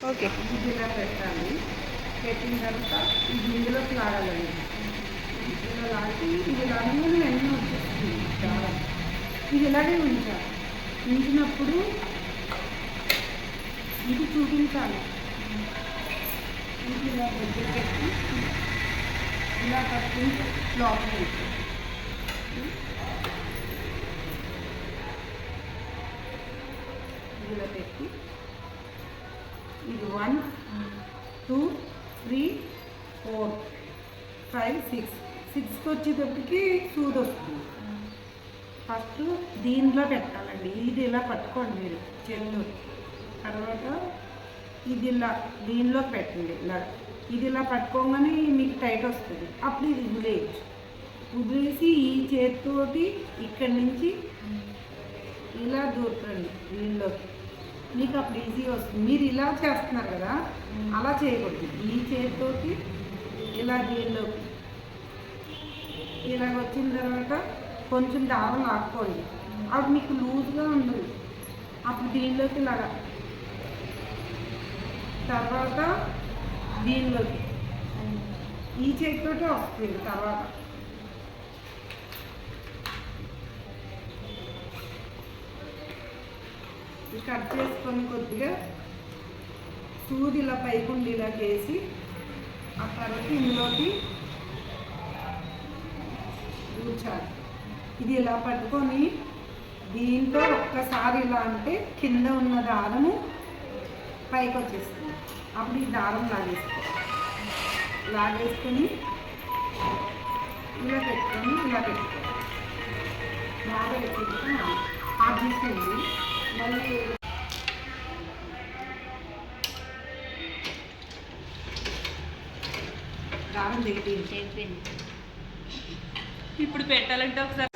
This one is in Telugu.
ఓకే. ఇది ఇలా పెట్టాలి. పెట్టిన తర్వాత ఇది ఇందులోకి లాగాలండి. ఇలా లాగి ఇది లాగానే వెంటనే వచ్చేస్తుంది. ఇది ఇలాగే ఉంచాలి. ఉంచినప్పుడు ఇది చూపించాలి. ఇది ఇలా దగ్గర పెట్టి ఇలా పట్టుకుని లోపల ఇలా పెట్టి ఇది one two three four five six. సిక్స్కి వచ్చేటప్పటికి సూది వస్తుంది. ఫస్ట్ దీనిలో పెట్టాలండి. ఇది ఇలా పట్టుకోండి మీరు చెల్లు. తర్వాత ఇది ఇలా దీనిలో పెట్టండి ఇలా. ఇది ఇలా పట్టుకోగానే మీకు టైట్ వస్తుంది. అప్పుడు ఇది వదిలేయచ్చు వదిలేసి ఈ చేతితోటి ఇక్కడి నుంచి ఇలా దూరండి దీనిలోకి. మీకు అప్పుడు ఈజీగా వస్తుంది. మీరు ఇలా చేస్తున్నారు కదా అలా చేయకూడదు. ఈ చేతితోటి ఇలా దీనిలోకి. ఇలా వచ్చిన తర్వాత కొంచెం దారం లాక్కోండి. అప్పుడు మీకు లూజ్గా ఉండదు. అప్పుడు దీనిలోకి ఇలాగా. తర్వాత దీనిలోకి. ఈ చేతితోటే వస్తుంది తర్వాత. కట్ చేసుకొని కొద్దిగా సూది ఇలా పైకి ఇలా చేసి ఆ తర్వాత ఇందులోకి కూర్చాలి ఇది ఇలా పట్టుకొని దీంతో ఒక్కసారి ఇలా అంటే కింద ఉన్న దారము పైకి వచ్చేస్తుంది అప్పుడు ఈ దారం లాగేసుకోవాలి. లాగేసుకొని ఇలా పెట్టుకొని ఇలా పెట్టుకోవాలి. బాగా పెట్టుకుంటే ఆఫ్ చేసేయండి దిగిపోయింది. ఇప్పుడు పెట్టాలంటే ఒకసారి